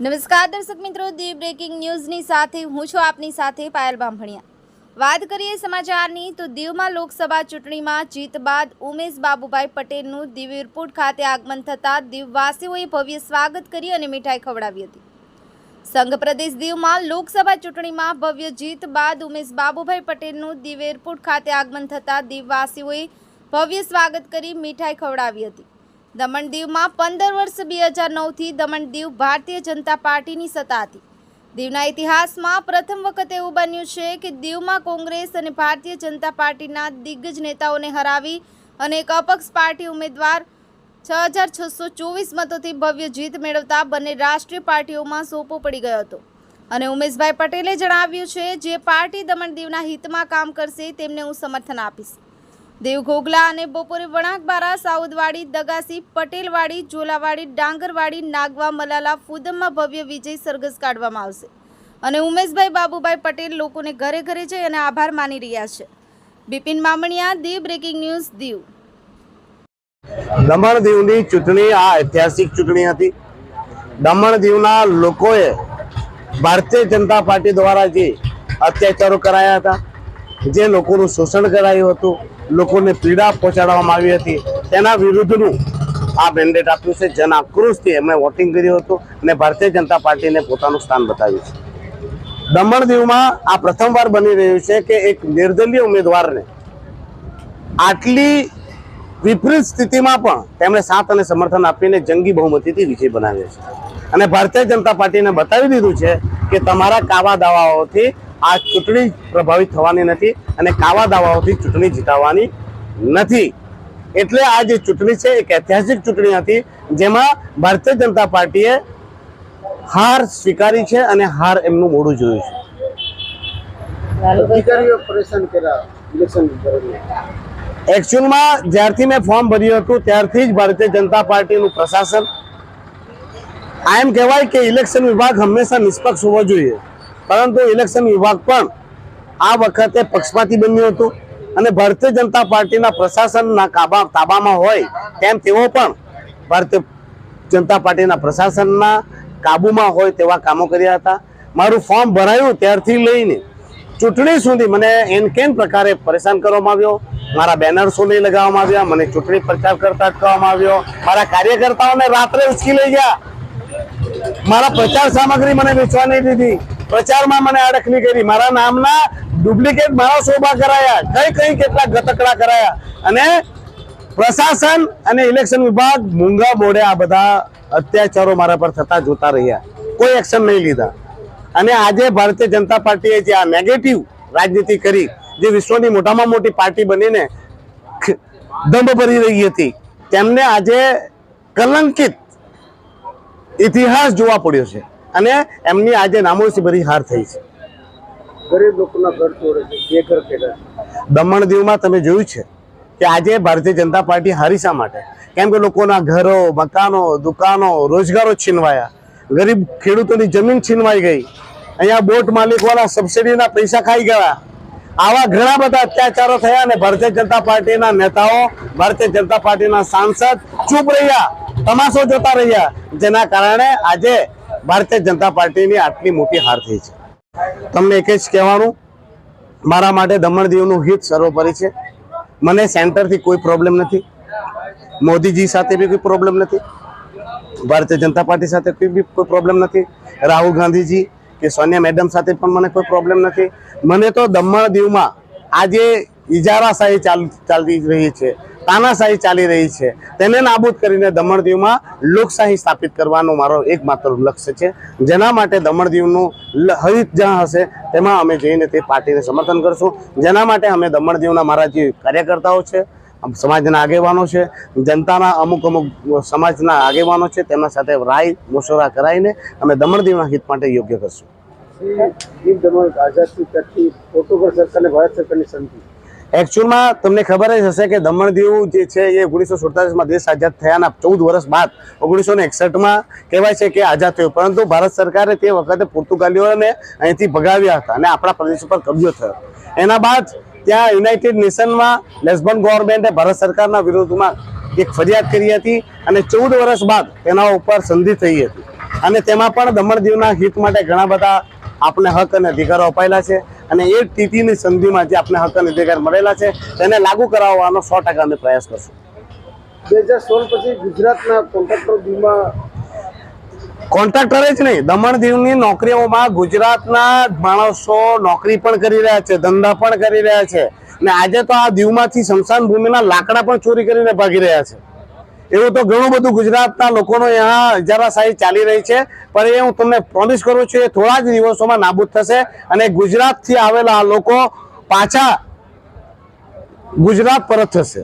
નમસ્કાર દર્શક મિત્રો, દી બ્રેકિંગ ન્યૂઝની સાથે હું છું આપની સાથે પાયલ બામભણિયા વાત કરીએ સમાચારની, તો દીવમાં લોકસભા ચૂંટણીમાં જીત બાદ ઉમેશ બાબુભાઈ પટેલનું દીવ એરપોર્ટ ખાતે આગમન થતાં દીવવાસીઓએ ભવ્ય સ્વાગત કરી અને મીઠાઈ ખવડાવી હતી. સંઘ પ્રદેશ દીવમાં લોકસભા ચૂંટણીમાં ભવ્ય જીત બાદ ઉમેશ બાબુભાઈ પટેલનું દીવ એરપોર્ટ ખાતે આગમન થતાં દીવવાસીઓએ ભવ્ય સ્વાગત કરી મીઠાઈ ખવડાવી હતી. દમણ દીવમાં પંદર વર્ષ બે હજાર નવથી દમણ દીવ ભારતીય જનતા પાર્ટીની સત્તા હતી. દીવના ઇતિહાસમાં પ્રથમ વખત એવું બન્યું છે કે દીવમાં કોંગ્રેસ અને ભારતીય જનતા પાર્ટીના દિગ્ગજ નેતાઓને હરાવી અને એક અપક્ષ પાર્ટી ઉમેદવાર છ હજાર છસો ચોવીસ મતોથી ભવ્ય જીત મેળવતા બંને રાષ્ટ્રીય પાર્ટીઓમાં સોપો પડી ગયો હતો. અને ઉમેશભાઈ પટેલે જણાવ્યું છે, જે પાર્ટી દમણ દીવના હિતમાં કામ કરશે તેમને હું સમર્થન આપીશ. દેવ ઘોઘલા અને બપોરે વણાકબારા, સાઉદવાડી, દગાસી, પટેલવાડી, ઝોલાવાડી, ડાંગરવાડી, નાગવા, મલાલા, ફુદમમાં ભવ્ય વિજય સરઘસ કાઢવામાં આવશે. અને ઉમેશભાઈ બાબુભાઈ પટેલ લોકોને ઘરે ઘરે જઈ અને આભાર માની રહ્યા છે. Bipin Mamaniya Diu breaking news, Diu. Daman દીવની ચૂંટણી આ ઐતિહાસિક ચૂંટણી હતી. દમણ દીવના લોકોએ ભારતીય જનતા પાર્ટી દ્વારા જે અત્યાચારો કરાયા હતા, જે લોકોનું શોષણ કરાયું હતું લોકોને પીડા પહોંચાડવામાં આવી હતી. તેના વિરુદ્ધનું આ મેન્ડેટ આપ્યું છે. જન આક્રોશથી એમણે વોટિંગ કર્યું હતું અને ભારતીય જનતા પાર્ટીને પોતાનું સ્થાન બતાવ્યું છે. દમણ દીવમાં આ પ્રથમવાર બની રહ્યું છે કે એક નિર્દલીય ઉમેદવારને આટલી વિપરીત સ્થિતિમાં પણ તેમણે સાથ અને સમર્થન આપીને જંગી બહુમતીથી વિજય બનાવ્યો છે. અને ભારતીય જનતા પાર્ટીને બતાવી દીધું છે કે તમારા કાવા દાવાઓથી આ ચૂંટણી પ્રભાવિત થવાની નથી અને કાવા દાવાઓથી ચૂંટણી જીતાવાની નથી. એટલે આ જે ચૂંટણી છે એક ઐતિહાસિક ચૂંટણી હતી જેમાં ભારતીય જનતા પાર્ટીએ હાર સ્વીકારી છે અને હાર એમનું મોડું જોયું છે. એકચ્યુઅલમાં જ્યારથી મેં ફોર્મ ભર્યું હતું ત્યારથી જ ભારતીય જનતા પાર્ટીનું પ્રશાસન. આ એમ કહેવાય કે ઇલેક્શન વિભાગ હંમેશા નિષ્પક્ષ હોવો જોઈએ. પરંતુ ઇલેક્શન વિભાગ પણ આ વખતે પક્ષપાતી બન્યું હતું અને ભારતીય જનતા પાર્ટીના પ્રશાસનના કાબા તાબામાં હોય તેમ તેઓ પણ ભારતીય જનતા પાર્ટીના પ્રશાસનના કાબુમાં હોય તેવા કામો કર્યા હતા. મારું ફોર્મ ભરાયું ત્યારથી લઈને ચૂંટણી સુધી મને એન કેન પ્રકારે પરેશાન કરવામાં આવ્યો. મારા બેનર્સો નહીં લગાવવામાં આવ્યા, મને ચૂંટણી પ્રચાર કરતા અટકાવવામાં આવ્યો. મારા કાર્યકર્તાઓને રાત્રે ઉચકી લઈ ગયા. મારા પ્રચાર સામગ્રી મને વેચવા નહીં દીધી. પ્રચારમાં મને આડકની કરી. મારા નામના ડુપ્લિકેટ મારા શોભા કરાયા. કઈ કઈ કેટલા ગતકડા કરાયા. અને પ્રશાસન અને ઇલેક્શન વિભાગ મૂંગા મોડે આ બધા અત્યાચારો મારા પર થતા જોતા રહ્યા. કોઈ એક્શન નહીં લીધા. અને આજે ભારતીય જનતા પાર્ટીએ જે આ નેગેટિવ રાજનીતિ કરી, જે વિશ્વની મોટામાં મોટી પાર્ટી બનીને દંભ ભરી રહી હતી, તેમને આજે કલંકિત ઇતિહાસ જોવા પડ્યો છે. અને એમની આજે નામોસી ભરી હાર થઈ છે. ગરીબ લોકોના ઘર તોડે છે. ઘર દમણ દીવમાં તમે જોયું છે કે આજે ભારતીય જનતા પાર્ટી હારી શા માટે? કેમ કે લોકોના ઘરો મકાનો દુકાનો રોજગારો છીનવાયા. ગરીબ ખેડૂતોની જમીન છીનવાઈ ગઈ. અહીંયા બોટ માલિકોના સબસિડીના પૈસા ખાઈ ગયા. આવા ઘણા બધા અત્યાચારો થયા અને ભારતીય જનતા પાર્ટીના નેતાઓ ભારતીય જનતા પાર્ટીના સાંસદ ચૂપ રહ્યા તમાશો જોતા રહ્યા. જેના કારણે આજે ભારતીય જનતા પાર્ટીની આટલી મોટી હાર થઈ છે. તમને એક જ કહેવાનું, મારા માટે દમણ દીવનું હિત સર્વોપરી છે. મને સેન્ટરથી કોઈ પ્રોબ્લેમ નથી. મોદીજી સાથે બી કોઈ પ્રોબ્લેમ નથી. ભારતીય જનતા પાર્ટી સાથે કોઈ બી કોઈ પ્રોબ્લેમ નથી. રાહુલ ગાંધીજી કે સોનિયા મેડમ સાથે પણ મને કોઈ પ્રોબ્લેમ નથી. મને તો દમણ દીવમાં આજે ઇજારાશાહી ચાલ ચાલી રહી છે. તાનાશાહી ચાલી રહી છે. તેને નાબૂદ કરીને દમણ દીવમાં લોકશાહી સ્થાપિત કરવાનો મારો એકમાત્ર લક્ષ્ય છે. જેના માટે દમણ દીવનું હિત જ્યાં હશે, તેમાં અમે જઈને તે પાર્ટીને સમર્થન કરશું. જેના માટે અમે દમણ દીવના મારા જે કાર્યકર્તાઓ છે સમાજના આગેવાનો છે, જનતાના અમુક અમુક સમાજના આગેવાનો છે, તેમના સાથે રાય મુશોરા કરાવીને અમે દમણ દીવના હિત માટે યોગ્ય કરશું. ભારત સરકારની સંધિ. એકચ્યુઅલમાં તમને ખબર જ હશે કે દમણ દીવ જે છે એ ઓગણીસો સુડતાલીસમાં દેશ આઝાદ થયાના ચૌદ વર્ષ બાદ ઓગણીસો ને એકસઠમાં કહેવાય છે કે આઝાદ થયું. પરંતુ ભારત સરકારે તે વખતે પોર્તુગાલીઓને અહીંથી ભગાવ્યા હતા અને આપણા પ્રદેશ ઉપર કબજો થયો. એના બાદ ત્યાં યુનાઇટેડ નેશનમાં લેસબન ગવર્મેન્ટે ભારત સરકારના વિરોધમાં એક ફરિયાદ કરી હતી અને ચૌદ વર્ષ બાદ તેના ઉપર સંધિ થઈ હતી. અને તેમાં પણ દમણ દીવના હિત માટે ઘણા બધા આપણે હક અને અધિકારો અપાયેલા છે. અને એ ટીટીની સંધિમાં જે આપણે હક અને અધિકાર મળેલા છે તેને લાગુ કરાવવાનો સો ટકા અમે પ્રયાસ કરશું. બે હજાર સોળ પછી ગુજરાતના કોન્ટ્રાક્ટર દીવમાં કોન્ટ્રાક્ટર જ નહીં દમણ દીવની નોકરીઓમાં ગુજરાતના માણસો નોકરી પણ કરી રહ્યા છે ધંધા પણ કરી રહ્યા છે. ને આજે તો આ દીવમાંથી સ્મશાન ભૂમિના લાકડા પણ ચોરી કરીને ભાગી રહ્યા છે. એવું તો ઘણું બધું ગુજરાતના લોકોનો અહીંયા ઇજારાશાહી ચાલી રહી છે. પણ એ હું તમને પ્રોમિસ કરું છું, એ થોડા જ દિવસોમાં નાબૂદ થશે અને ગુજરાતથી આવેલા લોકો પાછા ગુજરાત પરત થશે.